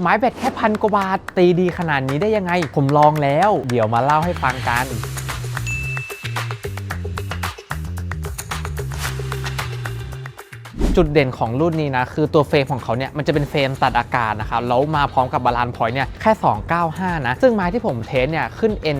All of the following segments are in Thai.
ไม้แบตแค่พันกว่าบาทตีดีขนาดนี้ได้ยังไง ผมลองแล้ว เดี๋ยวมาเล่าให้ฟังกัน จุดเด่นของรุ่นนี้นะ คือตัวเฟรมของเขาเนี่ยมันจะเป็นเฟรมตัดอากาศนะครับแล้วมาพร้อมกับบาลานซ์พอยต์เนี่ยแค่ 295 นะ ซึ่งไม้ที่ผมเทสเนี่ยขึ้น N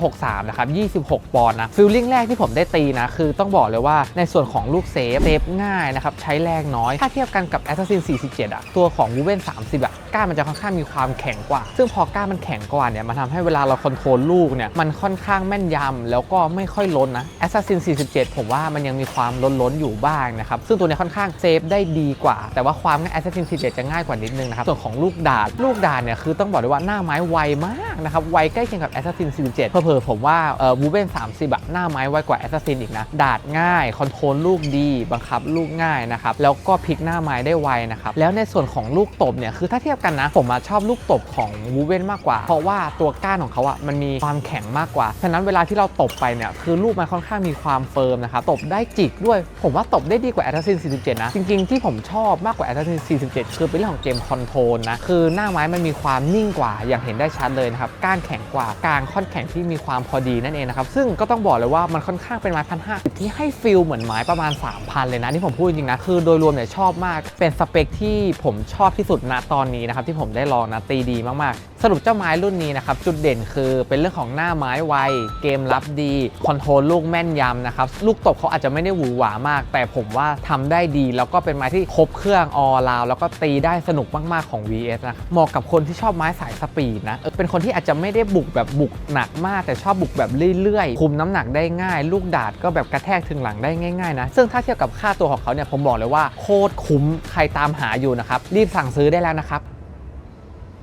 0.63 นะครับ 26 ปอนด์นะฟิลลิ่งแรกที่ผมได้ตีนะ คือต้องบอกเลยว่าในส่วนของลูกเซฟเซฟง่ายนะครับ ใช้แรงน้อย ถ้าเทียบกันกับ Assassin 47 อะ ตัวของ w o v e n 30 อะ ก้านมันจะค่อนข้างมีความแข็งกว่า ซึ่งพอก้านมันแข็งกว่าเนี่ย มันทำให้เวลาเราคอนโทรลลูกเนี่ย มันค่อนข้างแม่นยำแล้วก็ไม่ค่อยล้นนะ Assassin 47 ผมว่ามันยังมีความล้นๆอยู่บ้างนะครับ ซึ่งตัวนี้ค่อนข้างเซฟได้ดีกว่า แต่ว่าความง่าย Assassin 47จะง่ายกว่านิดนึงนะครับ ส่วนของลูกดาดลูกดาดเนี่ยคือต้องบอกเลยว่าหน้าไม้ไวมากนะครับ ไวใกล้เคียงกับ Assassin 47เผลอๆผมว่าเอ่อ w o v e n 30อะหน้าไม้ไวกว่า Assassin อีกนะ ดาดง่ายคอนโทรลลูกดีบังคับลูกง่ายนะครับ แล้วก็พลิกหน้าไม้ได้ไวนะครับ แล้วในส่วนของลูกตบเนี่ยคือถ้าเทียบกันนะ ผมชอบลูกตบของ w o v e n มากกว่า เพราะว่าตัวก้านของเขาอะมันมีความแข็งมากกว่า ฉะนั้นเวลาที่เราตบไปเนี่ยคือลูกมันค่อนข้างมีความเฟิร์มนะครับตบได้จิกด้วย ผมว่าตบได้ดีกว่า Assassin 47นะจริง ๆ ที่ผมชอบมากกว่า Assassin 47 คือเป็นเรื่องของเกมคอนโทรลนะ คือหน้าไม้มันมีความนิ่งกว่าอย่างเห็นได้ชัดเลยนะครับ ก้านแข็งกว่า กลางค่อนแข็งที่มีความพอดีนั่นเองนะครับ ซึ่งก็ต้องบอกเลยว่ามันค่อนข้างเป็นไม้พันห้าที่ให้ฟิลเหมือนไม้ประมาณ 3,000 เลยนะที่ผมพูดจริงนะ คือโดยรวมเนี่ยชอบมาก เป็นสเปคที่ผมชอบที่สุดณตอนนี้นะครับที่ผมได้ลองนะตีดีมากๆ สรุปเจ้าไม้รุ่นนี้นะครับจุดเด่นคือเป็นเรื่องของหน้าไม้ไวเกมรับดีคอนโทรลลูกแม่นยำนะครับลูกตบเขาอาจจะไม่ได้หวือหวามาก แต่ผมว่าทำได้ดี แล้วก็เป็นไม้ที่ครบเครื่องออราวแล้วก็ตีได้สนุกมากๆของ VS นะเหมาะกับคนที่ชอบไม้สายสปีดนะเออเป็นคนที่อาจจะไม่ได้บุกแบบบุกหนักมาก แต่ชอบบุกแบบเรื่อยๆคุมน้ำหนักได้ง่าย ลูกดาดก็แบบกระแทกถึงหลังได้ง่ายๆนะซึ่งถ้าเทียบกับค่าตัวของเขาเนี่ยผมบอกเลยว่าโคตรคุ้มใครตามหาอยู่นะครับรีบสั่งซื้อได้แล้วนะครับ